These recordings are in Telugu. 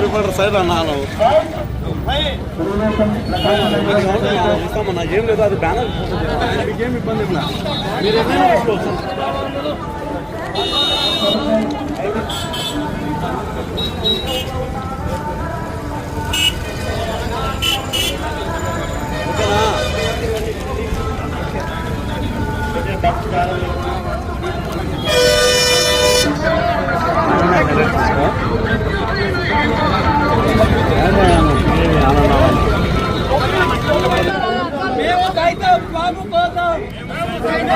రిపోర్టర్ సైడ్ అన్నాను ఇస్తామన్నా ఏం లేదు అది బ్యానర్ ఏం ఇబ్బంది ఉన్నా మీరు ఏమైనా తీసుకోవచ్చు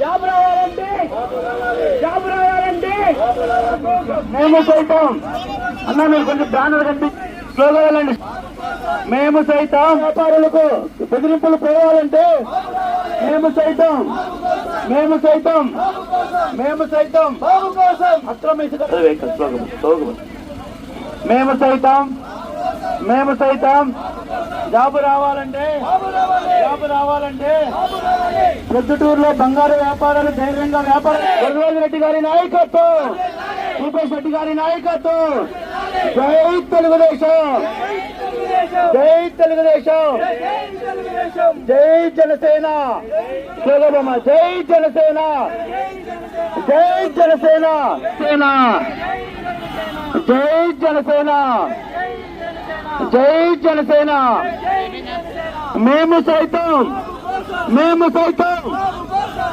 జాబ్ రావాలంటే జాబ్ రావాలంటే మేము సైతం. అన్న మీరు కొంచెం బ్యానర్ కంటే స్లోగా వెళ్ళండి. మేము సైతం. వ్యాపారులకు బెదిరింపులు పోవాలంటే మేము సైతం. మేము సైతం మేము సైతం మేము సైతం మేము సైతం జాబు రావాలంటే జాబు రావాలంటే ప్రొద్దుటూరులో బంగారు వ్యాపారాలు ధైర్యంగా వ్యాపారం వరదరాజు రెడ్డి గారి నాయకత్వం. భూపేష్ రెడ్డి గారి నాయకత్వం. జై తెలుగుదేశం. జై తెలుగుదేశం. జై జనసేన. సులభమ జై జనసేన. జై జనసేన. సేన జై జనసేన. జై జనసేన. మేము సైతం. మేము సైతం.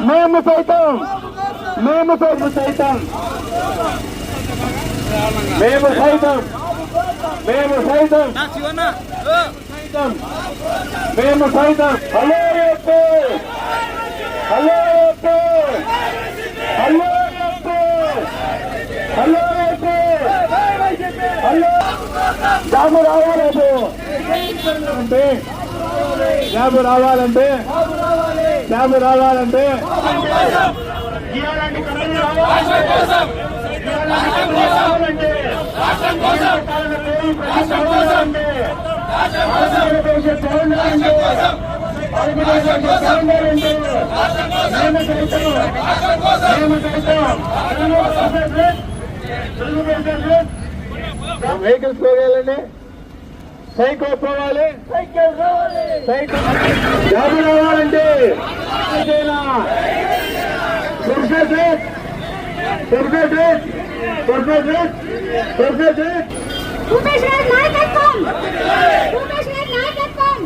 మేము సైతం. మేము సైతం సైతం. మేము సైతం. మేము సైతం. సైతం మేము సైతం hello AP hello AP hello AP hello AP hello job రావాలంటే అంటే జాబు రావాలంటే జాబు రావాలంటే ఇలాంటి కళలు రావాలంటే ఇలాంటి కళలు రావాలంటే రావాలంటే ఆంధ్రప్రదేశ్ బాగుండాలంటే ఆంధ్రప్రదేశ్ బాగుండాలంటే మేము సైతం మేము సైతం తెలుగుదేశం వెహికల్స్ పోవాలండి సైకిల్ పోవాలి. సైకిల్ రావాలి సైకిల్ జాబు రావాలంటే భూపేష్ నాయకత్వం. భూపేష్ నాయకత్వం.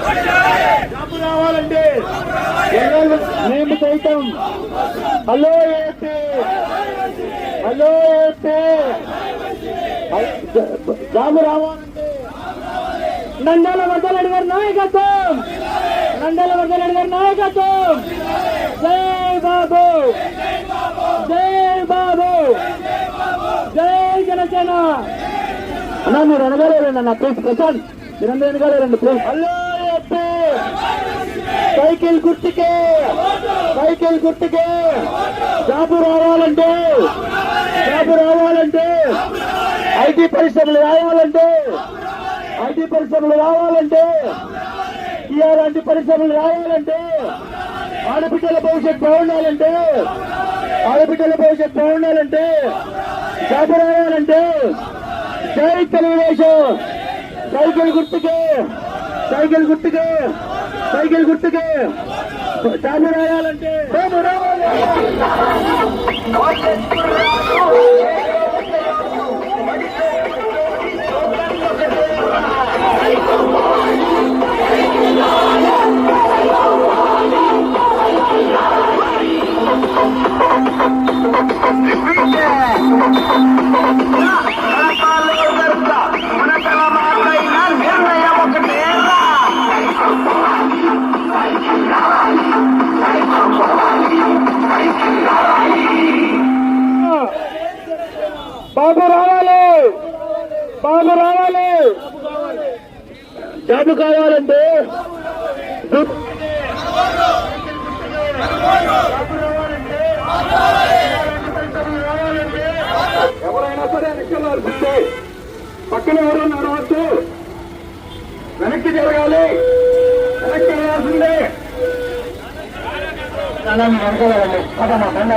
భూపేష్ రావాలంటే ఎన్నాళ్ళు మేము సైతం hello AP. Hello AP. Job రావాలంటే నంద్యాల వర్ధలరెడ్డి గారి నాయకత్వం. నంద్యాల వర్ధలరెడ్డి గారి నాయకత్వం. జై బాబు. జై బాబు. జై జనసేన. అన్నా మీరు వెనకాలేరండి అన్న. ప్లీజ్ ప్రశాంత్. మీరందరూ వెనకాలేరండి ప్లీజ్. హలో. సైకిల్ గుర్తుకే సైకిల్ గుర్తుకే. జాబు రావాలంటే జాబు రావాలంటే ఐటీ పరిశ్రమలు రావాలంటే ఐటీ పరిశ్రమలు రావాలంటే ఇలాంటి పరిశ్రమలు రావాలంటే ఆడబిడ్డల భవిష్యత్ బాగుండాలంటే ఆడబిడ్డల భవిష్యత్ బాగుండాలంటే జాబు రావాలంటే జై తెలుగుదేశం. సైకిల్ గుర్తుకే సైకిల్ గుర్తుకే. సైకిల్ గుర్తుకే. జాబు రావాలంటే బాబు రావాలి. బాబు రావాలి. జాబు కావాలంటే ఎవరైనా సరే నిక్కలాల్సిందే పక్కన ఎవరు నడవచ్చు వెనక్కి జరగాలి. వెనక్కి వెళ్ళాల్సిందే చాలా అనుకోవాలండి. అదే మా బండి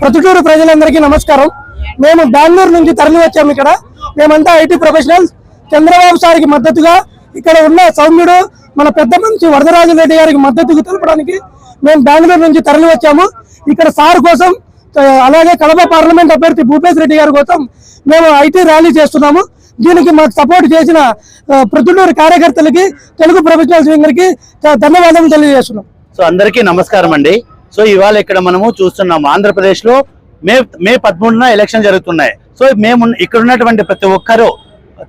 ప్రతిటూరు ప్రజలందరికీ నమస్కారం. మేము బెంగళూరు నుంచి తరలి వచ్చాము ఇక్కడ. మేమంతా ఐటీ ప్రొఫెషనల్స్. చంద్రబాబు సార్కి మద్దతుగా ఇక్కడ ఉన్న సౌమ్యుడు మన పెద్ద మనిషి వరదరాజు రెడ్డి గారికి మద్దతుకు తెలపడానికి మేము బెంగళూరు నుంచి తరలి వచ్చాము. ఇక్కడ సార్ కోసం అలాగే కడప పార్లమెంట్ అభ్యర్థి భూపేష్ రెడ్డి గారి కోసం మేము ఐటీ ర్యాలీ చేస్తున్నాము. దీనికి మాకు సపోర్ట్ చేసిన ఆ, ప్రొద్దుటూరు కార్యకర్తలకి తెలుగు ప్రొఫెషనల్స్ వింగర్కి ధన్యవాదాలు తెలియజేస్తున్నాం. సో అందరికీ నమస్కారం అండి. సో ఇవాళ ఇక్కడ మనము చూస్తున్నాము ఆంధ్రప్రదేశ్లో మే మే పదమూడున ఎలక్షన్ జరుగుతున్నాయి. సో మేము ఇక్కడ ఉన్నటువంటి ప్రతి ఒక్కరూ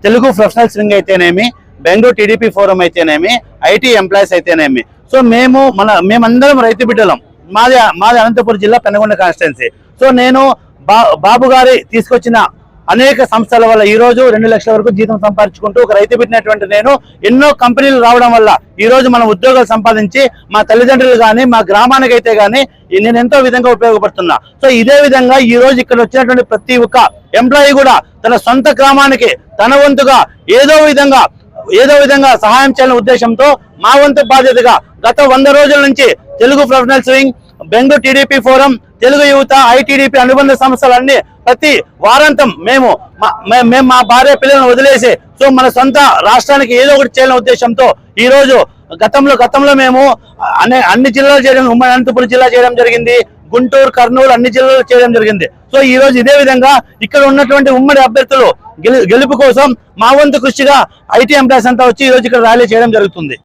తెలుగు ప్రొఫెషనల్స్ వింగ్ అయితేనేమి బెంగళూరు టీడీపీ ఫోరం అయితేనేమి ఐటీ ఎంప్లాయీస్ అయితేనేమి. సో మేము మన మేమందరం రైతు బిడ్డలం. మాది మాది అనంతపురం జిల్లా పెనగొండ కాన్స్టిట్యున్సీ సో నేను బాబు గారి తీసుకొచ్చిన అనేక సంస్థల వల్ల ఈ రోజు రెండు లక్షల వరకు జీతం సంపాదించుకుంటూ ఒక రైతు పెట్టినటువంటి నేను ఎన్నో కంపెనీలు రావడం వల్ల ఈ రోజు మనం ఉద్యోగాలు సంపాదించి మా తల్లిదండ్రులు కానీ మా గ్రామానికైతే కానీ నేను ఎంతో విధంగా ఉపయోగపడుతున్నా. సో ఇదే విధంగా ఈ రోజు ఇక్కడ వచ్చినటువంటి ప్రతి ఒక్క ఎంప్లాయీ కూడా తన సొంత గ్రామానికి తన వంతుగా ఏదో విధంగా ఏదో విధంగా సహాయం చేయాలనే ఉద్దేశంతో మా వంతు బాధ్యతగా గత వంద రోజుల నుంచి Telugu professionals wing Bengaluru TDP forum Telugu యువత ఐటీడీపీ అనుబంధ సంస్థలన్నీ ప్రతి వారాంతం మేము మా- మేము మా భార్య పిల్లలను వదిలేసి సో మన సొంత రాష్ట్రానికి ఏదో ఒకటి చేయాలనే ఉద్దేశంతో ఈ రోజు గతంలో గతంలో మేము అనే అన్ని జిల్లాలు చేయడం ఉమ్మడి అనంతపురం జిల్లా చేయడం జరిగింది. గుంటూరు కర్నూలు అన్ని జిల్లాలో చేయడం జరిగింది. సో ఈ రోజు ఇదే విధంగా ఇక్కడ ఉన్నటువంటి ఉమ్మడి అభ్యర్థులు గెలు- గెలుపు కోసం మా వంతు కృషిగా ఐటీ ఎంప్లాయీస్ అంతా వచ్చి ఈ రోజు ఇక్కడ ర్యాలీ చేయడం జరుగుతుంది.